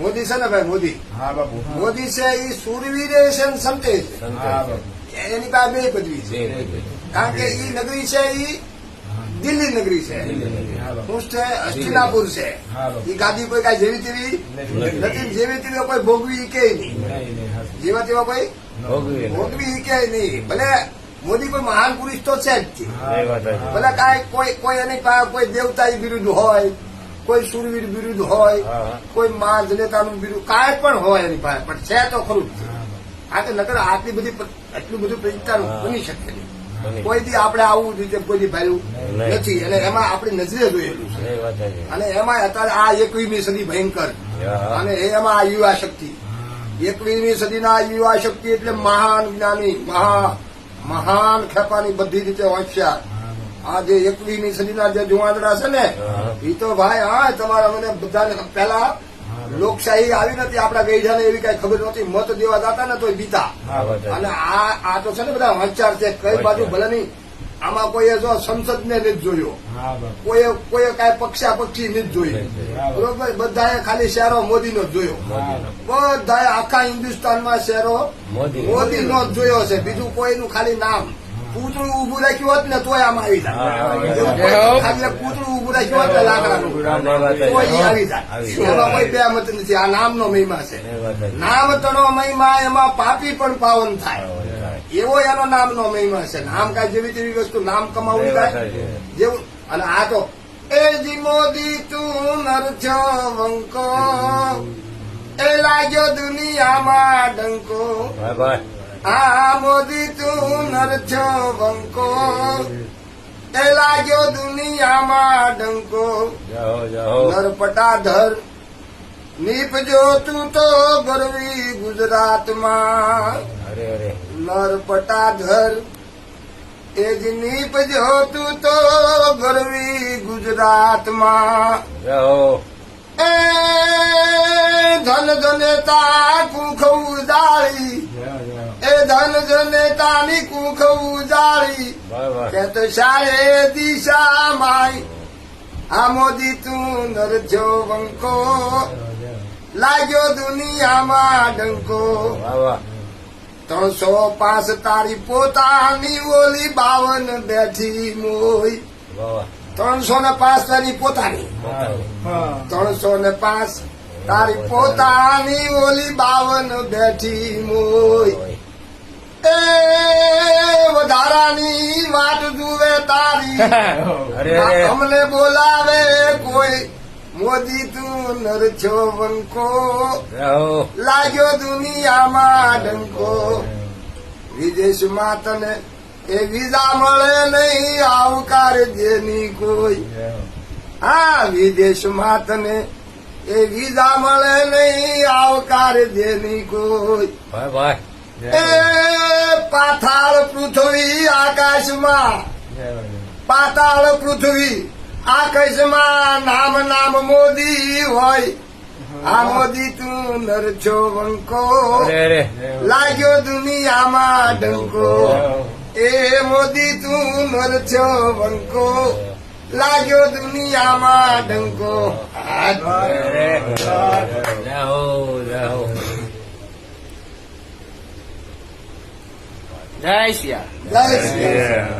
મોદી છે ને ભાઈ મોદી? હા બાપુ. મોદી છે એ સુરવીરે છે સંતે છે. એની પાસે બે પદવી છે. કારણ કે એ નગરી છે એ દિલ્હી નગરી છે. હા છે હસ્તિનાપુર છે. એ ગાદી કોઈ કાંઈ જેવી તેવી નથી. જેવી તેવી કોઈ ભોગવી કે નહીં. જેવા તેવા કોઈ ભોગવી કે નહીં. ભલે મોદી કોઈ મહાન પુરુષ તો છે જ છે ભલે કાંઈ કોઈ કોઈ એની પાસે કોઈ દેવતા વિરુદ્ધ હોય કોઈ સુરવીર વિરુદ્ધ હોય કોઈ મહાન જનેતાનું વિરુદ્ધ કાંઈ પણ હોય એની પાસે પણ છે તો ખરું આ તો નકર આટલી બધી એટલું બધું પ્રતિકાર બની શકે નહીં. કોઈ દી આપણે આવું રીતે કોઈ દી નહીં. નથી. અને એમાં આપણી નજરે જોયેલું છે. અને એમાં અત્યારે આ એકવીસમી સદી ભયંકર. અને એમાં આ યુવા શક્તિ. એકવીસમી સદીના યુવા શક્તિ એટલે મહાન જ્ઞાની મહા મહાન ખેપાની બધી રીતે હોશિયાર આ જે એકવીસમી સદીના જે જુવાદડા છે ને. એ તો ભાઈ હા તમારા મને બધાને પહેલા લોકશાહી આવી નથી આપણા ગઈઢાને એવી કઈ ખબર નથી મત દેવા જતા ને તો બીતા. અને આ આ તો છે ને બધા હોશિયાર છે કઈ બાજુ ભલે નહીં આમાં કોઈએ જો સંસદ ને નથી જોયો. કોઈએ કોઈએ કાંઈ પક્ષા પક્ષી નથી જોઈ. બરોબર? બધાએ ખાલી શહેરો મોદીનો જ જોયો. બધાએ આખા હિન્દુસ્તાનમાં શહેરો મોદીનો જ જોયો છે. બીજું કોઈનું ખાલી નામ. પૂતળું ઉભું રાખ્યું હોત ને તોય આમાં આવી જાય. પૂતળું ઉભું રાખ્યું હોત ને લાકડાનું. તોય આવી જાય. એમાં કોઈ બે મત નથી. આ નામનો મહિમા છે. નામ તણો મહિમા એમાં પાપી પણ પાવન થાય. એવો એનો નામનો મહિમા છે. નામ કાંઈ જેવી તેવી વસ્તુ નામ કમાવું થાય જેવું? અને આ તો એ જી મોદી તું નર છો વંકો. એ લાગ્યો દુનિયામાં ડંકો. આ મોદી તું નર વંકો. એ લાગ્યો દુનિયામાં ડંકો. નરપટાધર નીપજો તું તો ગરવી ગુજરાતમાં. નરપટાધર એ જ નીપજો તું તો ગરવી ગુજરાતમાં. એ ધન જનેતા કુખ ઉજાળી. એ ધન જનેતાની કુખ ઉજાળી. કે તો શાળે દિશા માય. આ મોદી તું નર જો વંકો. લાગ્યો દુનિયામાં ડંકો. ત્રણસો પાંચ તારી પોતાની ઓલી બાવન બેઠી મોય ત્રણસો ને પાંચ તારી પોતાની. ત્રણસો ને પાંચ તારી પોતાની ઓલી બાવન બેઠી મોય એ વધારાની વાત જુએ તારી. અમને બોલાવે કોઈ. મોદી તું નર છો વંકો. લાગ્યો દુનિયામાં ડંકો. વિદેશમાં તને એ વિઝા મળે નહીં આવકાર જેની કોઈ. હા વિદેશમાં તને એ વિઝા મળે નહીં આવકાર જેની કોઈ. એ પાતાળ પૃથ્વી આકાશમાં. પાતાળ પૃથ્વી આકાશમાં નામ નામ મોદી હોય. આ મોદી તું નરછો વંકો. લાગ્યો દુનિયામાં ડંકો. એ મોદી તું નરછો વંકો. લાગ્યો દુનિયામાં ડંકો. જય શ્રી જય રામ.